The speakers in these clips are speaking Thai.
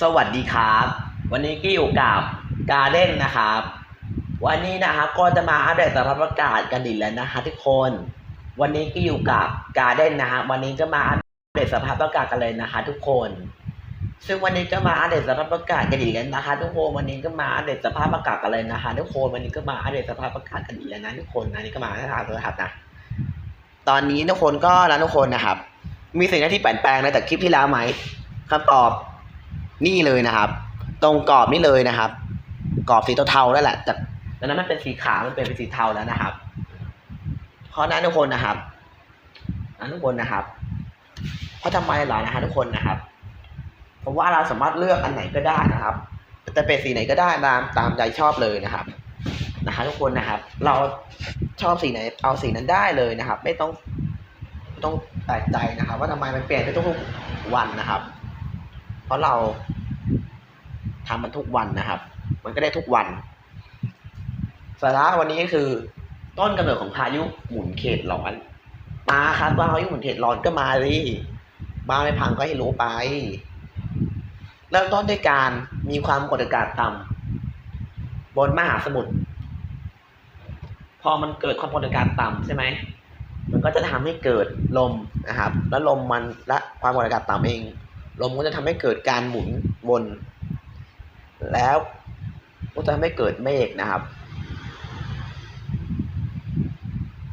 สวัสดีครับ วันนี้ก็อยู่กับการเด้นนะครับ วันนี้นะครับก็จะมาอัปเดตสภาพอากาศกันอีกแล้วนะคะทุกคน วันนี้ก็อยู่กับการเด้นนะฮะวันนี้ก็มาอัปเดตสภาพอากาศกันเลยนะคะ ทุกคน ซึ่งวันนี้ก็มาอัปเดตสภาพอากาศกันอีกแล้วนะคะ ทุกคนวันนี้ก็มาอัปเดตสภาพอากาศกันเลยนะคะ ทุกคนวันนี้ก็มาอัปเดตสภาพอากาศกันอีกแล้วนะทุกคนนะนี่ก็มาทางโทรทัศน์นะตอนนี้ทุกคนก็นะทุกคนนะครับ มีสิ่งที่เปลี่ยนแปลงในจากคลิปที่แล้วไหมคำตอบ นี่เลยนะครับ ตรงกรอบนี่เลยนะครับ กรอบสีเทาๆนั่นแหละจากดังนั้นมันเป็นสีขาวมันเปลี่ยนเป็นสีเทาแล้วนะครับ เพราะนั้นทุกคนนะครับนั้นทุกคนนะครับ เพราะทำไมเหรอนะฮะทุกคนนะครับ เพราะว่าเราสามารถเลือกอันไหนก็ได้นะครับจะเป็นสีไหนก็ได้ตามตามใจชอบเลยนะครับนะฮะทุกคนนะครับ เราชอบสีไหนเอาสีนั้นได้เลยนะครับ ไม่ต้องไม่ต้องแปลกใจนะครับ ว่าทำไมมันเปลี่ยนไปทุกวันนะครับ เพราะเราทำมันทุกวันนะครับ มันก็ได้ทุกวันสาระวันนี้ก็คือต้นกำเนิดของพายุหมุนเขตร้อน มาครับว่าพายุหมุนเขตร้อนก็มาสิบ้าไม่พังก็ให้รู้ไป เริ่มต้นด้วยการมีความกดอากาศต่ำบนมหาสมุทรพอมันเกิดความกดอากาศต่ำใช่ไหมมันก็จะทำให้เกิดลมนะครับ แล้วลมมันและความกดอากาศต่ำเอง ลมก็จะทำให้เกิดการหมุนวน แล้วก็จะทำให้เกิดเมฆนะครับ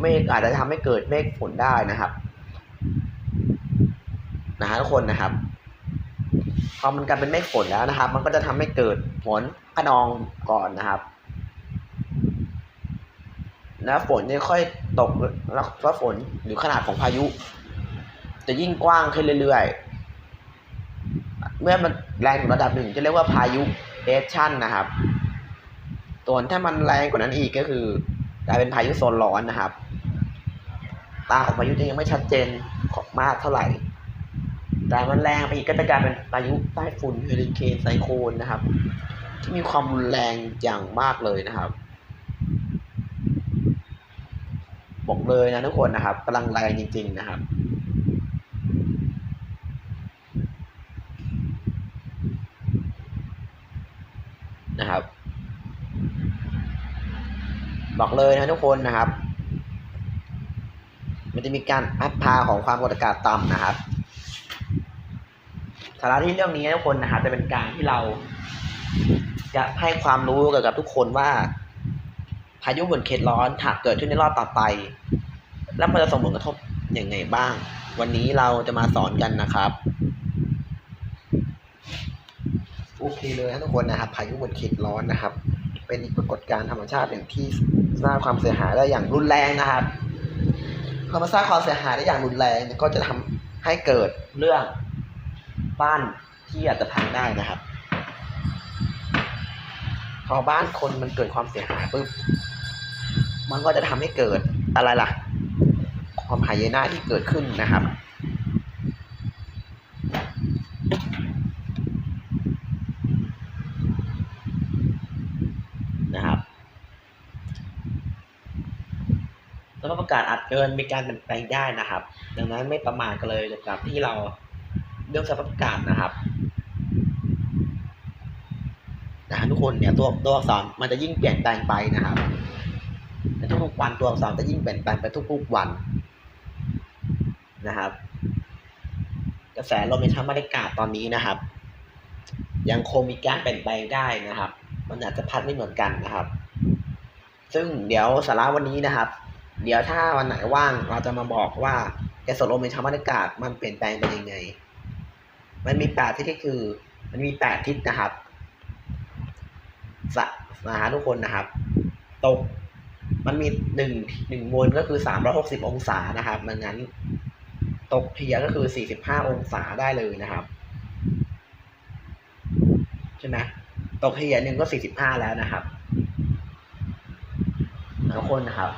เมฆอาจจะทำให้เกิดเมฆฝนได้นะครับนะฮะทุกคนนะครับพอมันกลายเป็นเมฆฝนแล้วนะครับ มันก็จะทำให้เกิดฝนขนองก่อนนะครับแล้วฝนจะค่อยตกแล้วฝนหรือขนาดของพายุ จะยิ่งกว้างขึ้นเรื่อยๆ เมื่อมันแรงถึงระดับหนึ่งจะเรียกว่าพายุเอชั่นนะครับส่วนถ้ามันแรงกว่านั้นอีกก็คือกลายเป็นพายุโซนร้อนนะครับ ตาของพายุจะยังไม่ชัดเจนขอมากเท่าไหร่ แต่มันแรงไปอีกก็จะกลายเป็นพายุใต้ฝุ่นเฮอริเคนไซโคลนนะครับ ที่มีความรุนแรงอย่างมากเลยนะครับ บอกเลยนะทุกคนนะครับกำลังแรงจริง ๆ นะครับ บอกเลยนะทุกคนนะครับ มันจะมีการพัดพาของความกดอากาศต่ำนะครับสาระที่เรื่องนี้ทุกคนนะครับจะเป็นการที่เรา จะให้ความรู้เกี่ยวกับทุกคนว่า พายุหมุนเขตร้อนถ้าเกิดขึ้นในรอบต่อไป แล้วมันจะส่งผลกระทบอย่างไงบ้าง วันนี้เราจะมาสอนกันนะครับโอเคเลยนะทุกคนนะครับ พายุหมุนเขตร้อนนะครับ เป็นอีกปรากฏการณ์ธรรมชาติหนึ่งที่สร้างความเสียหายได้อย่างรุนแรงนะครับพอมาสร้างความเสียหายได้อย่างรุนแรงก็จะทำให้เกิดเรื่องบ้านที่อาจจะพังได้นะครับ พอบ้านคนมันเกิดความเสียหายปุ๊บมันก็จะทำให้เกิดอะไรล่ะ ความหายนะที่เกิดขึ้นนะครับ สภาพอากาศอาจเกินมีการเปลี่ยนแปลงได้นะครับ ดังนั้นไม่ประมาทกันเลยกับที่เราเรื่องสภาพอากาศนะครับนะทุกคนเนี่ยตัวตัวอักษรมันจะยิ่งเปลี่ยนแปลงไปนะครับในทุกๆวันตัวอักษรจะยิ่งเปลี่ยนแปลงไปทุกๆวันนะครับ กระแสลมในทางบรรยากาศตอนนี้นะครับ ยังคงมีการเปลี่ยนแปลงได้นะครับ มันอาจจะพัดไม่เหมือนกันนะครับ ซึ่งเดี๋ยวสาระวันนี้นะครับ เดี๋ยวถ้าวันไหนว่างเราจะมาบอกว่ากระแสลมในทางบรรยากาศมันเปลี่ยนแปลงเป็นยังไง มันมีแปดทิศก็คือ มันมีแปดทิศนะครับสะนะฮะทุกคนนะครับ ตก มันมีหนึ่งหนึ่งมวลก็คือสามร้อยหกสิบองศานะครับดังนั้น ตกเทียก็คือสี่สิบห้าองศาได้เลยนะครับใช่ไหมตกเทียหนึ่งก็สี่สิบห้าแล้วนะครับทุกคนนะครับ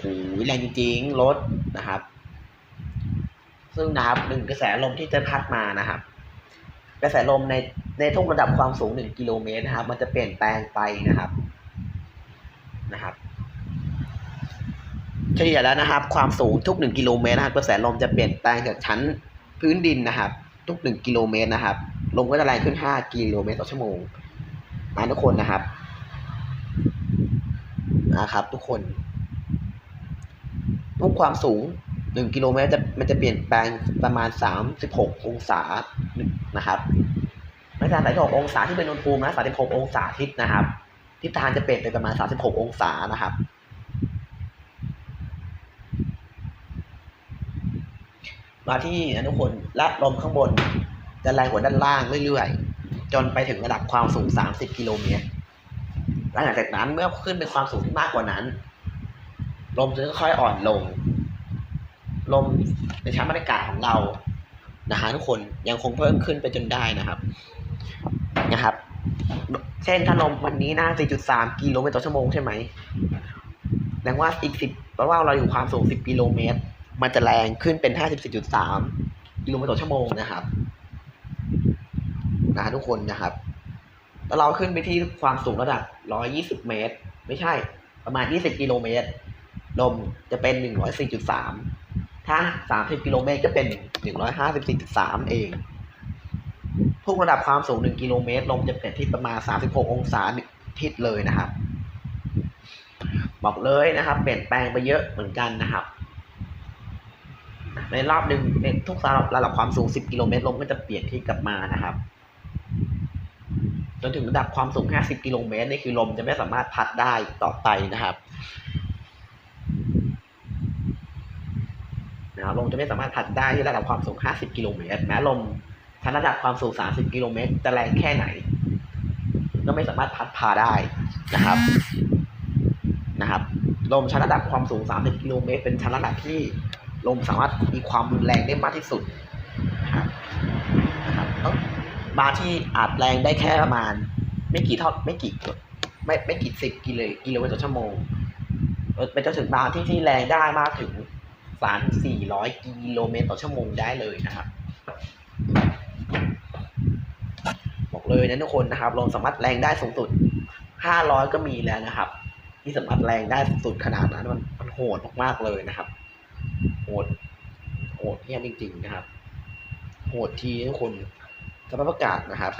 โหแรงจริงๆรถนะครับ ซึ่งนะครับหนึ่งกระแสลมที่จะพัดมานะครับ กระแสลมในในทุกระดับความสูงหนึ่งกิโลเมตรนะครับ มันจะเปลี่ยนแปลงไปนะครับนะครับเฉลี่ยแล้วนะครับ ความสูงทุกหนึ่งกิโลเมตรนะครับกระแสลมจะเปลี่ยนแปลงจากชั้นพื้นดินนะครับ ทุกหนึ่งกิโลเมตรนะครับ ลมก็จะแรงขึ้นห้ากิโลเมตรต่อชั่วโมงนะทุกคนนะครับนะครับทุกคน ทุกความสูงหนึ่งกิโลเมตรจะมันจะเปลี่ยนแปลงประมาณสามสิบหกองศานะครับไม่ใช่สามสิบหกองศาที่เป็นอุณหภูมินะสามสิบหกองศาทิศนะครับ ทิศทางจะเปลี่ยนไปประมาณสามสิบหกองศานะครับ มาที่นะทุกคนและลมข้างบนจะแรงกว่าด้านล่างเรื่อยๆ จนไปถึงระดับความสูง 30 กิโลเมตรหลังจากนั้นเมื่อขึ้นเป็นความสูงที่มากกว่านั้น ลมจะค่อยๆอ่อนลง ลมในชั้นบรรยากาศของเรานะฮะทุกคนยังคงเพิ่มขึ้นไปจนได้นะครับนะครับ เช่นถ้าลมวันนี้นะ4.3 กิโลเมตรต่อชั่วโมงใช่ไหมแสดงว่าอีก 10แปลว่าเราอยู่ความสูง 10 กิโลเมตร มันจะแรงขึ้นเป็น 54.3 กิโลเมตรต่อชั่วโมงนะครับนะฮะทุกคนนะครับแล้วเราขึ้นไปที่ความสูงระดับ 120 เมตร ไม่ใช่ประมาณ 20 กิโลเมตร ลมจะเป็น 104.3 ถ้า 30 กิโลเมตรก็เป็น 154.3 เอง ทุกระดับความสูง 1 กิโลเมตร ลมจะเปลี่ยนทิศประมาณ 36 องศาทิศเลยนะครับ บอกเลยนะครับ เปลี่ยนแปลงไปเยอะเหมือนกันนะครับ ในรอบหนึ่งในทุกระดับความสูง 10 กิโลเมตร ลมก็จะเปลี่ยนที่กลับมานะครับจนถึงระดับความสูง 50 กิโลเมตร นี่คือลมจะไม่สามารถพัดได้ต่อไปนะครับนะครับ ลมจะไม่สามารถพัดได้ที่ระดับความสูง 50 กิโลเมตรแม้ลมชั้นระดับความสูง 30 กิโลเมตรจะแรงแค่ไหน ก็ไม่สามารถพัดพาได้นะครับนะครับลมชั้นระดับความสูง 30 กิโลเมตร เป็นชั้นระดับที่ลมสามารถมีความรุนแรงได้มากที่สุดนะครับนะครับต้องบาร์ที่อาจแรงได้แค่ประมาณ ไม่กี่เท่าไม่กี่ไม่ไม่กี่สิบกิโลกิโลเมตรต่อชั่วโมงไปจนถึงบาร์ที่ที่แรงได้มากถึง สามสี่ร้อยกิโลเมตรต่อชั่วโมงได้เลยนะครับ บอกเลยนะทุกคนนะครับลมสามารถแรงได้สูงสุดห้าร้อยก็มีแล้วนะครับ ที่สามารถแรงได้สุดขนาดนั้นมันมันโหดมากๆเลยนะครับ โหด โหดเที่ยจริง ๆ นะครับ โหดทีทุกคนสภาพอากาศนะครับ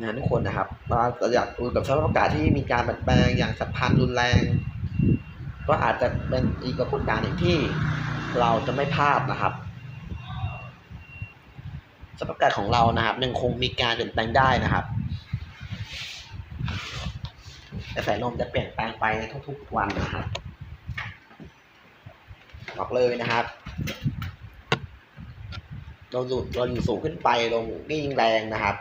นะทุกคนนะครับเราอยากดูกับสภาพอากาศที่มีการเปลี่ยนแปลงอย่างสัมพันธ์รุนแรง ก็อาจจะเป็นอีกกระบวนการหนึ่งที่เราจะไม่พลาดนะครับสภาพอากาศของเรานะครับยังคงมีการเปลี่ยนแปลงได้นะครับกระแสลมจะเปลี่ยนแปลงไปในทุกๆวันนะครับบอกเลยนะครับเราอยู่เราอยู่สูงขึ้นไปลมก็ยิ่งแรงนะครับ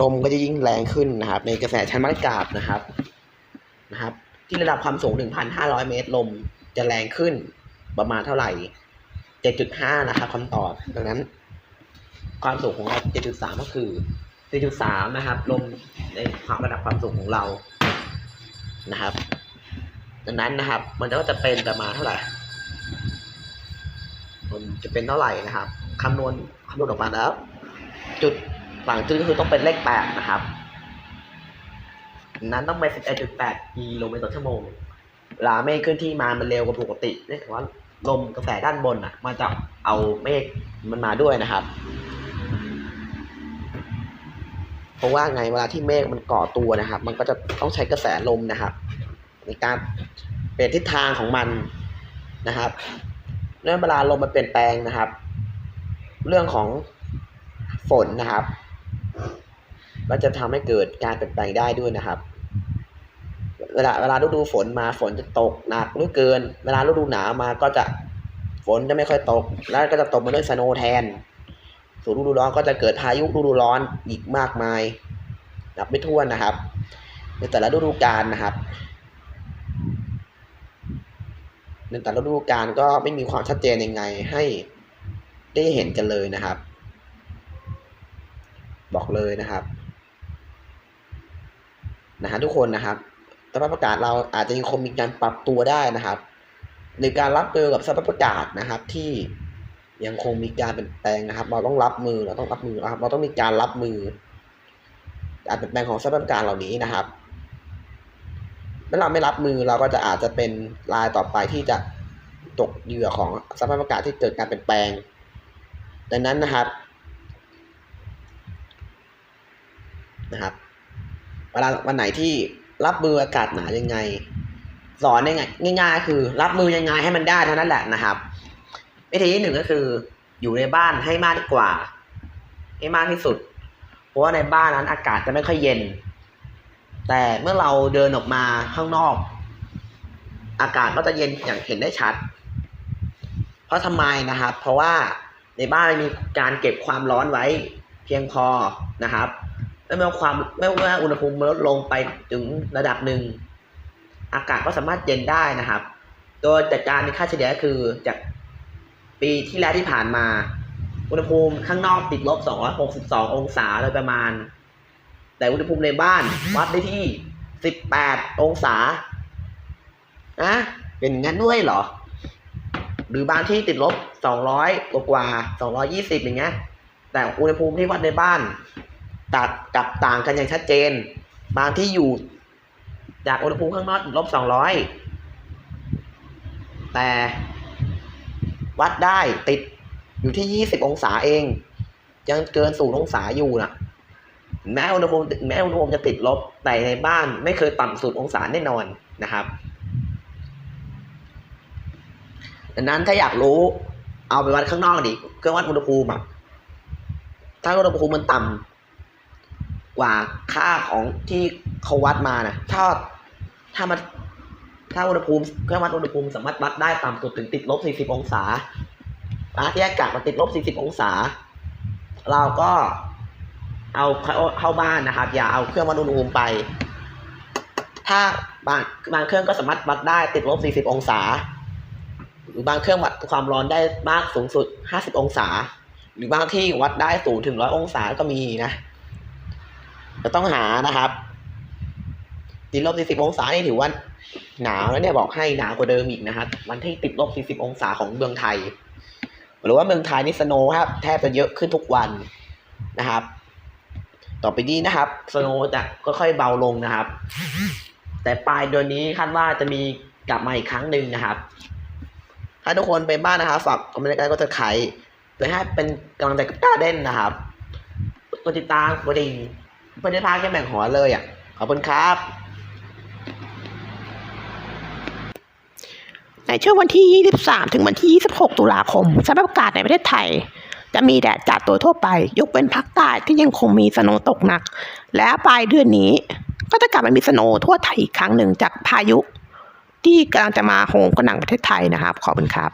ลมก็จะยิ่งแรงขึ้นนะครับ ในกระแสชั้นบรรยากาศนะครับ ที่ระดับความสูง 1,500 เมตรลม จะแรงขึ้นประมาณเท่าไหร่ 7.5 นะครับคำตอบ ดังนั้น ความสูงของเรา 7.3 ก็คือ 4.3 นะครับ ลมในความระดับความสูงของเรานะครับ ดังนั้นนะครับ มันก็จะเป็นประมาณเท่าไหร่มันจะเป็นเท่าไหร่นะครับคำนวณคำนวณออกมาแล้ว จุดหลังจุดก็คือต้องเป็นเลขแปดนะครับ นั้นต้องเป็น11.8 กิโลเมตรต่อชั่วโมงเวลาเมฆเคลื่อนที่มา มันเร็วกว่าปกติเนื่องจากว่าลมกระแสด้านบนอะมันจะเอาเมฆมันมาด้วยนะครับ เพราะว่าไงเวลาที่เมฆมันก่อตัวนะครับ มันก็จะต้องใช้กระแสลมนะครับ ในการเปลี่ยนทิศทางของมันนะครับเรื่องเวลาลมมันเปลี่ยนแปลงนะครับ เรื่องของฝนนะครับก็จะทำให้เกิดการเปลี่ยนแปลงได้ด้วยนะครับ เวลาเวลาฤดูฝนมาฝนจะตกหนักหรือเกิน เวลาฤดูหนาวมาก็จะฝนจะไม่ค่อยตก แล้วก็จะตกมาด้วยสโนแทน ส่วนฤดูร้อนก็จะเกิดพายุฤดูร้อนอีกมากมายนับไม่ถ้วนนะครับ ในแต่ละฤดูกาลนะครับในแต่ละฤดูกาลก็ไม่มีความชัดเจนยังไงให้ได้เห็นกันเลยนะครับ บอกเลยนะครับ นะฮะทุกคนนะครับ สภาพอากาศเราอาจจะยังคงมีการปรับตัวได้นะครับ ในการรับมือกับสภาพอากาศนะครับที่ยังคงมีการเปลี่ยนแปลงนะครับ เราต้องรับมือเราต้องรับมือนะครับ เราต้องมีการรับมือการเปลี่ยนแปลงของสภาพอากาศเหล่านี้นะครับถ้าเราไม่รับมือเราก็จะอาจจะเป็นรายต่อไปที่จะตกเหยื่อของสภาพอากาศที่เกิดการเปลี่ยนแปลง ดังนั้นนะครับนะครับเวลาวันไหนที่ รับมืออากาศหนาวยังไง สอนยังไงง่ายๆคือ รับมือยังไงให้มันได้เท่านั้นแหละนะครับ วิธีที่หนึ่งก็คือ อยู่ในบ้านให้มากกว่า ให้มากที่สุด เพราะว่าในบ้านนั้นอากาศจะไม่ค่อยเย็น แต่เมื่อเราเดินออกมาข้างนอก อากาศก็จะเย็นอย่างเห็นได้ชัด เพราะทำไมนะครับ เพราะว่าในบ้านมีการเก็บความร้อนไว้ เพียงพอนะครับ และเมื่อความไม่ว่าอุณหภูมิลดลงไปถึงระดับหนึ่ง อากาศก็สามารถเย็นได้นะครับ โดยจากการในค่าเฉลี่ยคือจากปีที่แล้วที่ผ่านมา อุณหภูมิข้างนอกติดลบ 262 องศาโดยประมาณ แต่อุณหภูมิในบ้านวัดได้ที่ 18 องศานะเป็นงั้นด้วยเหรอ หรือบางที่ติดลบ 200 กว่ากว่า220 อย่างเงี้ย แต่อุณหภูมิที่วัดในบ้าน ตัดกับต่างกันอย่างชัดเจน บางที่อยู่จากอุณหภูมิข้างนอกติดลบ200แต่วัดได้ติดอยู่ที่20องศาเอง ยังเกินศูนย์องศาอยู่นะแม้อุณหภูมิแม้อุณหภูมิจะติดลบแต่ในบ้านไม่เคยต่ำสุดองศาแน่นอนนะครับดังนั้นถ้าอยากรู้เอาไปวัดข้างนอกดิเครื่องวัดอุณหภูมิอะถ้าอุณหภูมิมันต่ำ กว่าค่าของที่เขาวัดมานะถ้าถ้ามันถ้าอุณหภูมิเครื่องวัดอุณหภูมิสามารถวัดได้ต่ำสุดถึงติดลบ 40 องศาอาที่อากาศมันติดลบ 40 องศา เราก็เอาเข้าเข้าบ้านนะครับ อย่าเอาเครื่องวัดอุณหภูมิไป ถ้าบางบางเครื่องก็สามารถวัดได้ติดลบ 40 องศา หรือบางเครื่องวัดความร้อนได้มากสูงสุด 50 องศา หรือบางที่วัดได้สูงถึง 100 องศาก็มีนะ จะต้องหานะครับติดลบ40องศานี่ถือว่าหนาวแล้วเนี่ยบอกให้หนาวกว่าเดิมอีกนะครับวันที่ติดลบ40องศาของเมืองไทย หรือว่าเมืองไทยนี่สโนว์ครับแทบจะเยอะขึ้นทุกวันนะครับ ต่อไปนี้นะครับสโนว์จะค่อยๆเบาลงนะครับ แต่ปลายเดือนนี้คาดว่าจะมีกลับมาอีกครั้งหนึ่งนะครับ ถ้าทุกคนไปบ้านนะครับฝากคอมเมนต์ก็จะไขเพื่อให้เป็นกำลังใจกับกาเด่นนะครับกดติดตามกดดิ่ง เพื่อได้พาดแค่แบ่งหัวเลยอะ ขอบคุณครับในช่วงวันที่ 23 ถึงวันที่ 26 ตุลาคมสภาพอากาศในประเทศไทย จะมีแดดจัดตัวทั่วไป ยกเว้นภาคใต้ที่ยังคงมีสโนว์ตกหนัก และปลายเดือนนี้ ก็จะกลับมามีสโนว์ทั่วไทยอีกครั้งหนึ่งจากพายุ ที่กำลังจะมาโหมกระหน่ำประเทศไทยนะครับ ขอบคุณครับ